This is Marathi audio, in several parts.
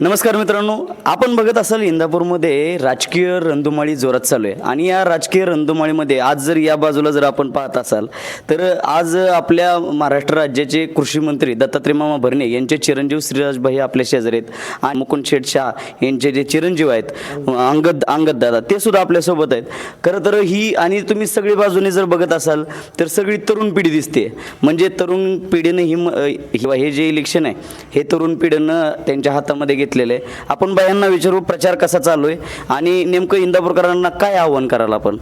नमस्कार मित्रांनो आपण बघत असाल इंदापूरमध्ये राजकीय रंधुमाळी जोरात चालू आहे. आणि या राजकीय रंधुमाळीमध्ये आज जर या बाजूला जर आपण पाहत असाल तर आज आपल्या महाराष्ट्र राज्याचे कृषी मंत्री दत्तात्रय मामा भरणे यांचे चिरंजीव श्रीराजभाई आपल्या शेजारी आहेत. आणि मुकुंद शेठ शाह यांचे जे चिरंजीव आहेत अंगद अंगद दादा ते सुद्धा आपल्यासोबत आहेत. खरं तर ही आणि तुम्ही सगळी बाजूने जर बघत असाल तर सगळी तरुण पिढी दिसते. म्हणजे तरुण पिढीनं ही किंवा हे जे इलेक्शन आहे हे तरुण पिढीनं त्यांच्या हातामध्ये घेतलेलं. आहे आपण बायांना विचारू प्रचार कसा चालू आहे आणि नेमकं इंदापूरकरांना काय आव्हान कराल आपण?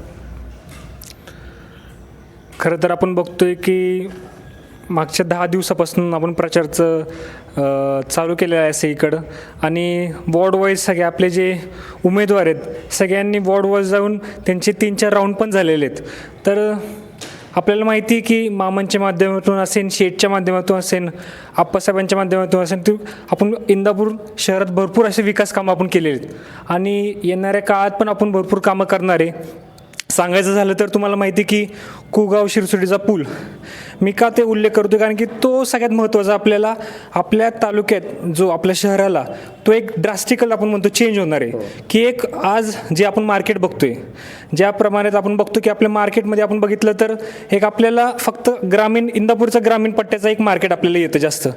खरं तर आपण बघतोय की मागच्या दहा दिवसापासून आपण प्रचारचं चालू केलेलं आहे असं इकडं आणि वॉर्ड वाईज सगळे आपले जे उमेदवार आहेत सगळ्यांनी वॉर्ड वाईज जाऊन त्यांचे तीन चार राऊंड पण झालेले आहेत. तर आपल्याला माहिती आहे की मामांच्या माध्यमातून असेल शेठच्या माध्यमातून असेल आप्पासाहेबांच्या माध्यमातून असेल ते आपण इंदापूर शहरात भरपूर असे विकास कामं आपण केलेले आहेत. आणि येणाऱ्या काळात पण आपण भरपूर कामं करणार आहे. सांगायचं झालं तर तुम्हाला माहिती की कुगाव शिरसोडीचा पूल. मी का ते उल्लेख करतो कारण की तो सगळ्यात महत्त्वाचा आपल्याला आपल्या तालुक्यात जो आपल्या शहराला तो एक ड्रास्टिकल आपण म्हणतो चेंज होणार आहे. की एक आज जे आपण मार्केट बघतोय ज्या प्रमाणात आपण बघतो की आपल्या मार्केटमध्ये आपण बघितलं तर एक आपल्याला फक्त ग्रामीण इंदापूरचा ग्रामीण पट्ट्याचा एक मार्केट आपल्याला येतं जास्त.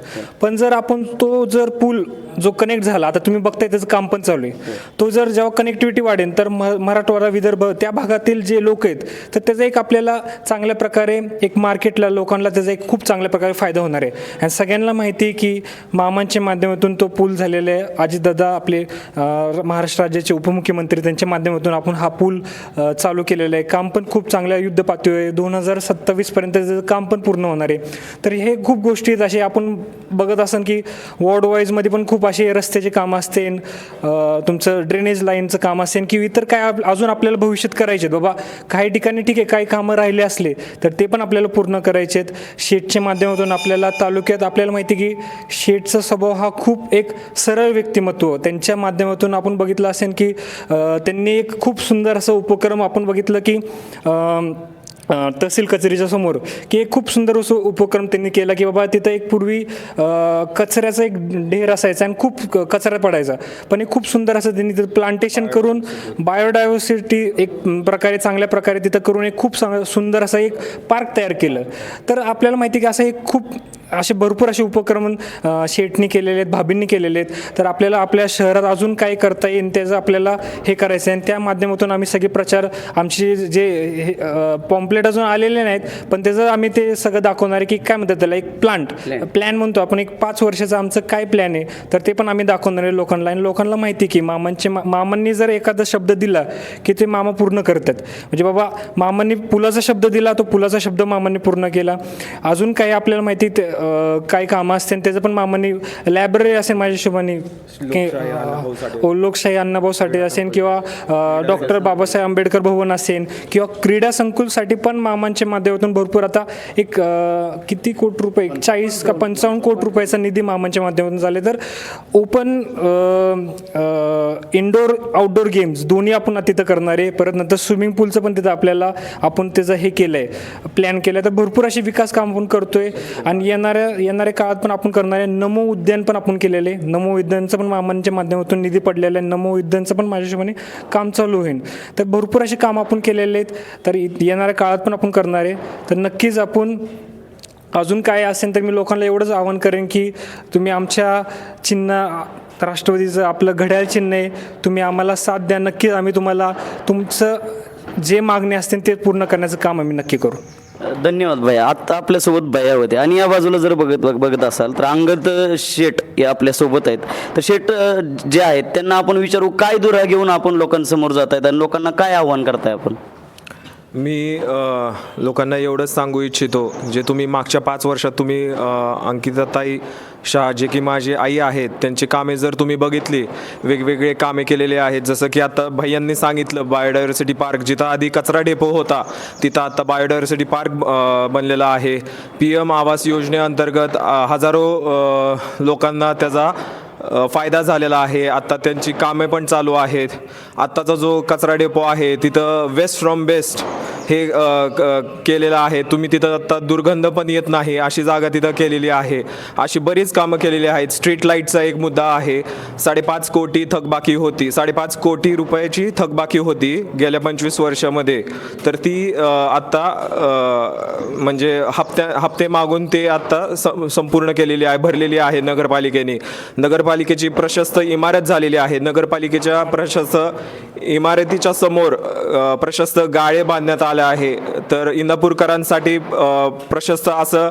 पण जर आपण तो जर पूल जो कनेक्ट झाला आता तुम्ही बघताय त्याचं काम पण चालू आहे. तो जर जेव्हा कनेक्टिव्हिटी वाढेल तर म मराठवाडा विदर्भ त्या भागातील जे लोक आहेत तर त्याचा एक आपल्याला चांगल्या प्रकारे एक मार्केटला लोकांना त्याचा एक खूप चांगल्या प्रकारे फायदा होणार आहे. आणि सगळ्यांना माहिती आहे की मामांच्या माध्यमातून तो पूल झालेला आहे. अजितदादा आपले महाराष्ट्र राज्याचे उपमुख्यमंत्री त्यांच्या माध्यमातून आपण हा पूल चालू केलेला आहे. काम पण खूप चांगल्या युद्ध पातळीवर दोन हजार सत्तावीसपर्यंत त्याचं काम पण पूर्ण होणार आहे. तर हे खूप गोष्टी आहेत. असे आपण बघत असाल की वॉर्ड वाईजमध्ये पण खूप असे रस्त्याचे काम असते. तुमचं ड्रेनेज लाईनचं काम असेल की इतर काय अजून आपल्याला भविष्यात करायचे आहेत. बाबा काही ठिकाणी ठीक आहे काही कामं राहिले असले तर ते पण आपल्याला पूर्ण करायचे आहेत. शेटच्या माध्यमातून आपल्याला तालुक्यात आपल्याला माहिती आहे की शेटचा स्वभाव हा खूप एक सरळ व्यक्तिमत्व. त्यांच्या माध्यमातून आपण बघितलं असेल की त्यांनी एक खूप सुंदर असं उपक्रम आपण बघितलं की तहसील कचेरीच्या समोर की एक खूप सुंदर असं उपक्रम त्यांनी केला की बाबा तिथं एक पूर्वी कचऱ्याचा एक ढेर असायचा आणि खूप कचरा पडायचा. पण एक खूप सुंदर असं त्यांनी तिथं प्लांटेशन करून बायोडायव्हर्सिटी एक प्रकारे चांगल्या प्रकारे तिथं करून एक खूप सुंदर असं एक पार्क तयार केलं. तर आपल्याला माहिती आहे की असं एक खूप असे भरपूर असे उपक्रम शेटनी केलेले आहेत भाभींनी केलेले आहेत. तर आपल्याला आपल्या शहरात अजून काय करता येईल त्याचं आपल्याला हे करायचं आहे. आणि त्या माध्यमातून आम्ही सगळे प्रचार आमचे जे पॉम्पलेट अजून आलेले नाहीत पण त्याचं आम्ही ते सगळं दाखवणार आहे की काय म्हणतात त्याला एक प्लांट प्लॅन म्हणतो आपण एक पाच वर्षाचं आमचं काय प्लॅन आहे तर ते पण आम्ही दाखवणार आहे लोकांना. आणि लोकांना माहिती की मामांचे मामांनी जर एखादा शब्द दिला की ते मामा पूर्ण करतात. म्हणजे बाबा मामांनी पुलाचा शब्द दिला तो पुलाचा शब्द मामांनी पूर्ण केला. अजून काही आपल्याला माहिती काही कामं असतील त्याचं पण मामांनी लायब्ररी असेल माझ्या हिशोबाने. लोकशाही अण्णाभाऊ साठे. असेल किंवा डॉक्टर बाबासाहेब आंबेडकर भवन असेल किंवा क्रीडा संकुलसाठी पण मामांच्या माध्यमातून भरपूर आता एक किती कोटी रुपये चाळीस का पंचावन्न कोटी रुपयाचा निधी मामांच्या माध्यमातून झाले. तर ओपन इनडोर आउटडोर गेम्स दोन्ही आपण तिथं करणार आहे. परत नंतर स्विमिंग पूलचं पण तिथं आपल्याला आपण त्याचं हे केलं आहे प्लॅन केलं आहे तर भरपूर असे विकास काम आपण करतोय. आणि येणाऱ्या येणाऱ्या काळात पण आपण करणार आहे नमो उद्यान पण आपण केलेलं. आहे नमो उद्यानचं पण मामांच्या माध्यमातून निधी पडलेला आहे. नमो उद्यानचं पण माझ्या हिशोबाने काम चालू होईल. तर भरपूर असे काम आपण केलेले आहेत. तर इ- येणाऱ्या काळात पण आपण करणार. आहे तर नक्कीच आपण अजून काय असेल तर मी लोकांना एवढंच आवाहन करेन की तुम्ही आमच्या चिन्ह राष्ट्रवादीचं आपलं घड्याळ चिन्ह आहे. तुम्ही आम्हाला साथ द्या. नक्कीच आम्ही तुम्हाला तुमचं जे मागणी असतील ते पूर्ण करण्याचं काम आम्ही नक्की करू. धन्यवाद भैया. आत्ता आपल्यासोबत भैया होते. आणि या बाजूला जर बघत बघ- बघत असाल तर अंगद शेट हे आपल्यासोबत आहेत. तर शेट जे आहेत त्यांना आपण विचारू काय दुरा घेऊन आपण लोकांसमोर जात आहेत आणि लोकांना काय आव्हान करताय आपण? मी लोकांना एवढंच सांगू इच्छितो जे तुम्ही मागच्या पाच वर्षात तुम्ही अ, अंकिताताई शाह जे की माझी आई आहेत त्यांची कामे जर तुम्ही बघितली वेगवेगळे कामे केलेले आहेत. जसं की आता भैयांनी सांगितलं बायोडायव्हर्सिटी पार्क जिथं आधी कचरा डेपो होता तिथं आता बायोडायव्हर्सिटी पार्क बनलेला आहे. पी एम आवास योजनेअंतर्गत हजारो लोकांना त्याचा फायदा झालेला आहे. आत्ता त्यांची कामे पण चालू आहेत. आत्ताचा जो कचरा डेपो आहे तिथं वेस्ट फ्रॉम बेस्ट हे क- केलेलं आहे. तुम्ही तिथं आता दुर्गंध पण येत नाही. अशी जागा तिथं केलेली आहे. अशी बरीच कामं केलेली आहेत. स्ट्रीट लाईटचा एक मुद्दा आहे. साडेपाच कोटी थकबाकी होती. साडेपाच कोटी रुपयाची थकबाकी होती गेल्या पंचवीस वर्षामध्ये. तर ती आत्ता म्हणजे हप्त्या हप्ते मागून ते आत्ता स- संपूर्ण केलेली आहे भरलेली आहे नगरपालिकेने. नगरपालिकेची प्रशस्त इमारत झालेली आहे. नगरपालिकेच्या प्रशस्त इमारतीच्या समोर प्रशस्त गाळे बांधण्यात आले आहे. तर इंदापूरकरांसाठी प्रशस्त असं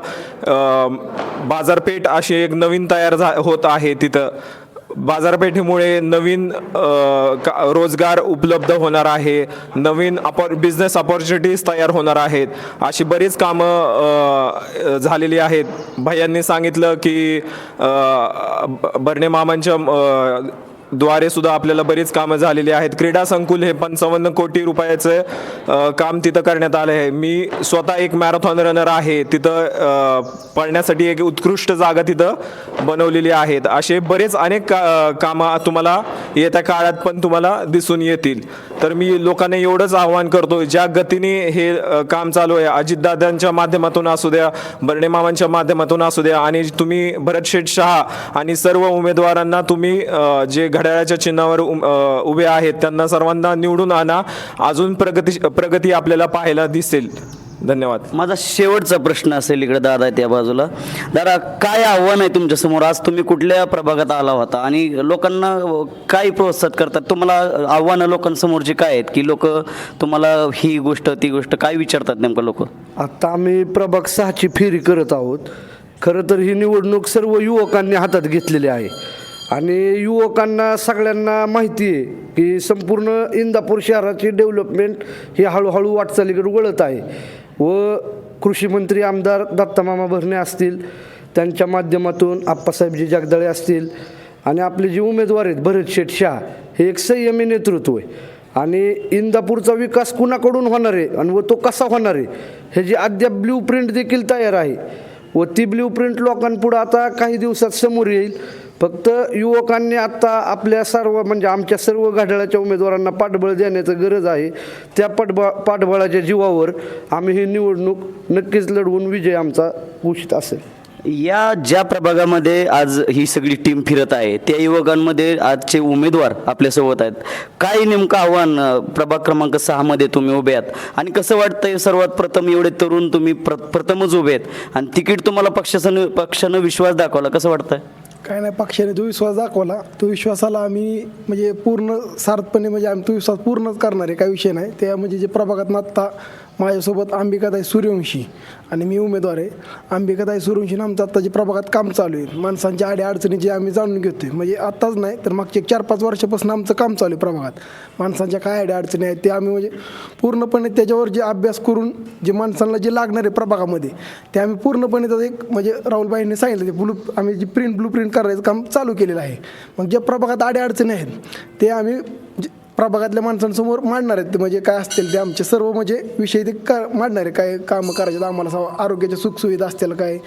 बाजारपेठ अशी एक नवीन तयार झा होत आहे तिथं. बाजारपेठेमुळे नवीन का- रोजगार उपलब्ध होणार आहे. नवीन अपॉर बिझनेस अपॉर्च्युनिटीज तयार होणार आहेत. अशी बरीच कामं झालेली आहेत. भैयांनी सांगितलं की अ, बर्णे मामांच्या द्वारे सुद्धा आपल्याला बरीच कामं झालेली आहेत. क्रीडा संकुल हे पंचावन्न कोटी रुपयाचं काम तिथं करण्यात आलं आहे. मी स्वतः एक मॅरेथॉन रनर आहे. तिथं पळण्यासाठी एक उत्कृष्ट जागा तिथं बनवलेली आहेत. असे बरेच अनेक का कामं तुम्हाला येत्या काळात पण तुम्हाला दिसून येतील. तर मी लोकांना एवढंच आव्हान करतो ज्या गतीने हे काम चालू आहे अजितदादांच्या माध्यमातून असू द्या बर्णे मामांच्या माध्यमातून असू द्या आणि तुम्ही भरत शेठ शहा आणि सर्व उमेदवारांना तुम्ही जे घड घड्याळाच्या चिन्हावर उभे आहेत. त्यांना सर्वांना निवडून आणा. अजून प्रगती प्रगती आपल्याला पाहायला दिसेल. धन्यवाद. माझा शेवटचा प्रश्न असेल इकडे दादा त्या बाजूला. दादा काय आव्हान आहे तुमच्यासमोर? आज तुम्ही कुठल्या प्रभागात आला होता? आणि लोकांना काय प्रोत्साहित करतात? तुम्हाला आव्हानं लोकांसमोरची काय आहेत? की लोक तुम्हाला ही गोष्ट ती गोष्ट काय विचारतात नेमकं लोक? आता आम्ही प्रभाग सहाची फेरी करत आहोत. खरं तर ही निवडणूक सर्व युवकांनी हातात घेतलेली आहे. आणि युवकांना सगळ्यांना माहिती आहे की संपूर्ण इंदापूर शहराची डेव्हलपमेंट ही हळूहळू वाटचालीकडे वळत आहे. व कृषीमंत्री आमदार दत्तामामा भरणे असतील त्यांच्या माध्यमातून आप्पासाहेबजी जगदाळे असतील आणि आपले जे उमेदवार आहेत भरत शेठ शाह हे एक संयमी नेतृत्व आहे. आणि इंदापूरचा विकास कुणाकडून होणार आहे आणि व तो कसा होणार आहे हे जी अद्याप ब्ल्यू प्रिंट देखील तयार आहे व ती ब्ल्यू प्रिंट लोकांपुढं आता काही दिवसात समोर येईल. फक्त युवकांनी आत्ता आपल्या सर्व म्हणजे आमच्या सर्व घड्याळाच्या उमेदवारांना पाठबळ देण्याचं गरज आहे. त्या पाठबळ पाठबळाच्या जीवावर आम्ही ही निवडणूक नक्कीच लढवून विजय आमचा घोषित असेल. या ज्या प्रभागामध्ये आज ही सगळी टीम फिरत आहे त्या युवकांमध्ये आजचे उमेदवार आपल्यासोबत आहेत. काय नेमकं आव्हान प्रभाग क्रमांक सहामध्ये तुम्ही उभे आहात? आणि कसं वाटतंय सर्वात प्रथम एवढे तरुण तुम्ही प्र प्रथमच उभे आहेत? आणि तिकीट तुम्हाला पक्षासन पक्षानं विश्वास दाखवला कसं वाटतंय? काय नाही पक्षाने जो विश्वास दाखवला. तो विश्वासाला आम्ही म्हणजे पूर्ण सार्थपणे म्हणजे आम्ही तो विश्वास पूर्णच करणार आहे काय विषय नाही. त्या म्हणजे जे प्रभागात आत्ता माझ्यासोबत अंबिकाताई सूर्यवंशी आणि मी उमेदवार आहे. अंबिकाताई सूर्यवंशीनं आमचं आत्ता जे प्रभागात काम चालू आहे. माणसांच्या आड्या अडचणी जे आम्ही जाणून घेतोय म्हणजे आत्ताच नाही तर मागचे चार पाच वर्षापासून आमचं काम चालू आहे प्रभागात. माणसांच्या काय आड्या अडचणी आहेत ते आम्ही म्हणजे पूर्णपणे त्याच्यावर जे अभ्यास करून जे माणसांना जे लागणार आहे प्रभागामध्ये ते आम्ही पूर्णपणे त्याचं एक म्हणजे राहुलबाईंनी सांगितलं ते ब्लू आम्ही जी प्रिंट ब्लू प्रिंट करायचं काम चालू केलेलं आहे. मग जे प्रभागात अडीअडचणी आहेत ते आम्ही जे प्रभागातल्या माणसांसमोर मांडणार आहेत. म्हणजे काय असतील ते आमचे सर्व म्हणजे विषय ते का मांडणार आहे काय कामं करायचे आम्हाला आरोग्याच्या सुखसुविधा असतील काय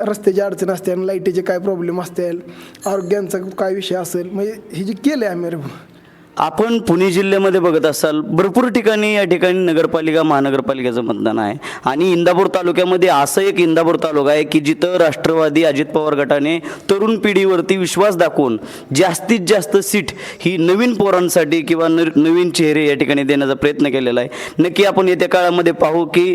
रस्त्याची अडचण असतील लाईटीचे काय प्रॉब्लेम असतील आरोग्यांचा काय विषय असेल म्हणजे हे जे केलं आहे आम्ही आपण पुणे जिल्ह्यामध्ये बघत असाल भरपूर ठिकाणी या ठिकाणी नगरपालिका महानगरपालिकेचं मतदान आहे. आणि इंदापूर तालुक्यामध्ये असं एक इंदापूर तालुका आहे की जिथं राष्ट्रवादी अजित पवार गटाने तरुण पिढीवरती विश्वास दाखवून जास्तीत जास्त सीट ही नवीन पोरांसाठी किंवा न नवीन चेहरे या ठिकाणी देण्याचा प्रयत्न केलेला आहे. नक्की आपण येत्या काळामध्ये पाहू की